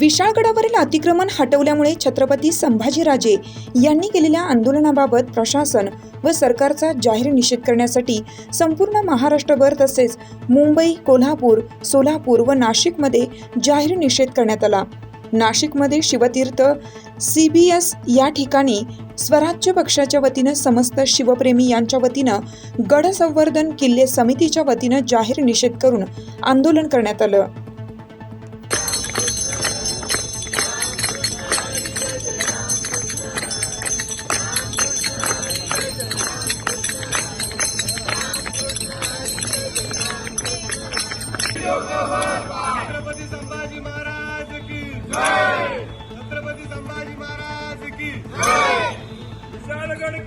विशाळगडावरील अतिक्रमण हटवल्यामुळे छत्रपती संभाजीराजे यांनी केलेल्या आंदोलनाबाबत प्रशासन व सरकारचा जाहीर निषेध करण्यासाठी संपूर्ण महाराष्ट्रभर तसेच मुंबई कोल्हापूर सोलापूर व नाशिकमध्ये जाहीर निषेध करण्यात आला. नाशिकमध्ये शिवतीर्थ सी बी एस या ठिकाणी स्वराज्य पक्षाच्या वतीनं समस्त शिवप्रेमी यांच्या वतीनं गड संवर्धन किल्ले समितीच्या वतीनं जाहीर निषेध करून आंदोलन करण्यात आलं.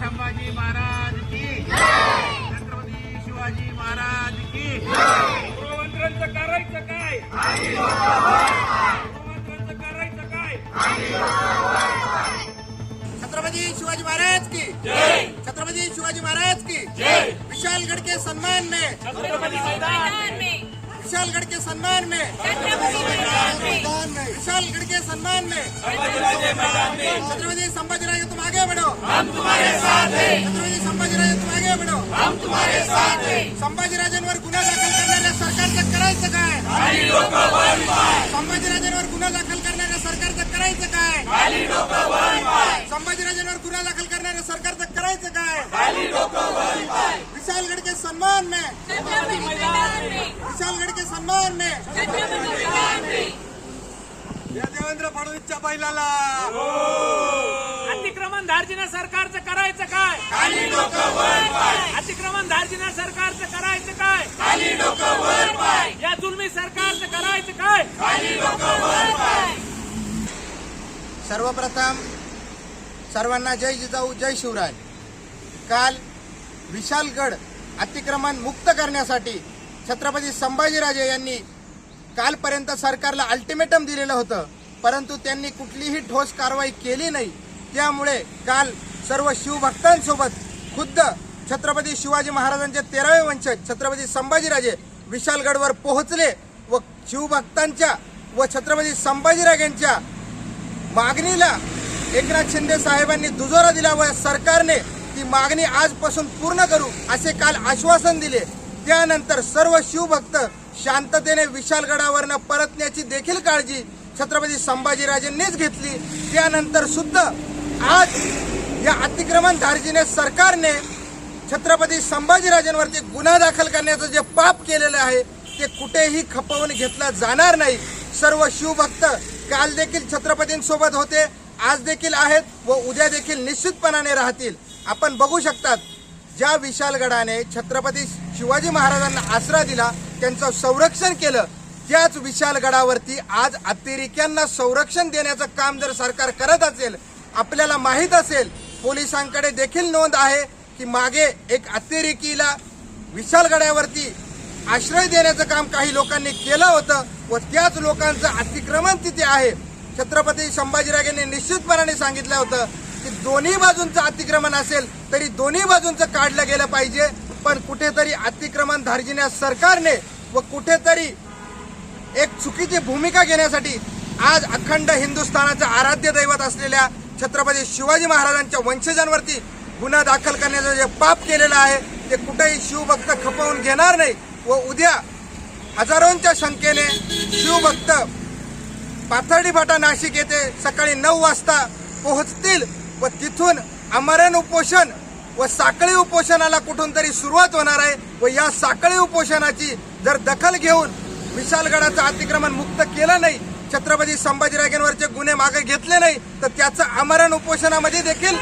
संभाजी महाराज की छत्रपती शिवाजी महाराज की गृहमंत्र्यांचं करायचं काय? गृहमंत्र्यांचं करायचं काय? छत्रपती शिवाजी महाराज की छत्रपति शिवाजी महाराज की विशालगढ़ के सम्मान में। विशालगढ़ के सम्मान में। विशालगढ़ के सम्मान में। छत्रपति संभाजी राजे तुम आगे बढ़ो। छत्रपति संभाजी राजे तुम आगे बढ़ो हम तुम्हारे साथ हैं. संभाजी राजांवर गुन्हा दाखल करणाऱ्या सरकारचं करायचं काय? संभाजी राजांवर गुन्हा दाखल करणाऱ्या सरकारचं करायचं काय? संभाजी राजांवर गुन्हा दाखल करणाऱ्या सरकारचं करायचं काय? विशालगढ़ के सम्मान में. विशालगढ़ के सम्मान में. या देवेंद्र फडणवीसच्या बैलाला. अतिक्रमण धार्जिना सरकारचं करायचं काय? अतिक्रमण धार्जिना सरकारचं करायचं काय? या जुलमी सरकारचं करायचं काय? सर्वप्रथम सर्वांना जय जिजाऊ जय शिवराय. काल विशालगड अतिक्रमण मुक्त करण्यासाठी छत्रपती संभाजीराजे यांनी कालपर्यंत सरकारला अल्टिमेटम दिलेलं होतं परंतु त्यांनी कुठलीही ठोस कारवाई केली नाही. त्यामुळे काल सर्व शिवभक्तांसोबत खुद्द छत्रपती शिवाजी महाराजांचे तेरावे वंशज छत्रपती संभाजीराजे विशालगडवर पोहोचले व शिवभक्तांच्या व छत्रपती संभाजीराजेंच्या मागणीला एकनाथ शिंदे साहेबांनी दुजोरा दिला व सरकारने ती मागणी आजपासून पूर्ण करू असे काल आश्वासन दिले. त्यानंतर सर्व शिवभक्त शांततेने विशालगडावरनं परतण्याची देखील काळजी छत्रपती संभाजीराजेंनीच घेतली. त्यानंतर सुद्धा आज या अतिक्रमण धार्जीने सरकारने छत्रपती संभाजीराजांवरती गुन्हा दाखल करण्याचं जे पाप केलेलं आहे ते कुठेही खपवून घेतलं जाणार नाही. सर्व शिवभक्त काल देखील छत्रपतींसोबत होते आज देखील आहेत व उद्या देखील निश्चितपणाने राहतील. आपण बघू शकतात ज्या विशालगडाने छत्रपती शिवाजी महाराजांना आसरा दिला त्यांचं संरक्षण केलं त्याच विशालगडावरती आज अतिरेक्यांना संरक्षण देण्याचं काम जर सरकार करत असेल आपल्याला माहीत असेल पोलिसांकडे देखील नोंद आहे की मागे एक अतिरेकीला विशालगडावरती आश्रय देण्याचं काम काही लोकांनी केलं होतं व त्याच लोकांचं अतिक्रमण तिथे आहे. छत्रपती संभाजीराजेंनी निश्चितपणाने सांगितलं होतं की दोन्ही बाजूंचं अतिक्रमण असेल तरी दोन्ही बाजूंचं काढलं गेलं पाहिजे. पण कुठेतरी अतिक्रमण धार्जिण्यास सरकारने व कुठेतरी एक चुकीची भूमिका घेण्यासाठी आज अखंड हिंदुस्थानाचं आराध्य दैवत असलेल्या छत्रपती शिवाजी महाराजांच्या वंशजांवरती गुन्हा दाखल करण्याचं जे पाप केलेलं आहे ते कुठेही शिवभक्त खपवून घेणार नाही व उद्या हजारोंच्या संख्येने शिवभक्त पाथर्डी फाटा नाशिक येथे सकाळी नऊ वाजता पोहोचतील व तिथून अमरण उपोषण व साखळी उपोषणाला कुठून तरी सुरुवात होणार आहे व या साखळी उपोषणाची जर दखल घेऊन विशालगडाचं अतिक्रमण मुक्त केलं नाही छत्रपती संभाजीराजेंवरचे गुन्हे मागे घेतले नाही तर त्याचं आमरण उपोषणामध्ये देखील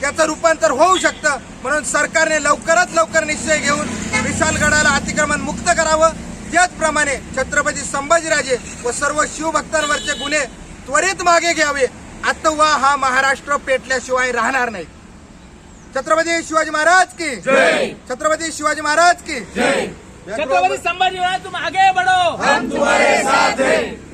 त्याचं रूपांतर होऊ शकतं. म्हणून सरकारने लवकरात लवकर निश्चय घेऊन विशालगडाला अतिक्रमण मुक्त करावं. त्याचप्रमाणे छत्रपती संभाजीराजे व सर्व शिवभक्तांवरचे गुन्हे त्वरित मागे घ्यावे. अथवा हा महाराष्ट्र पेटल्याशिवाय राहणार नाही. छत्रपती शिवाजी महाराज की? छत्रपती शिवाजी महाराज की? छत्रपती संभाजीराज तुम आगे बढ़ो. हम तुम्हारे साथ हैं.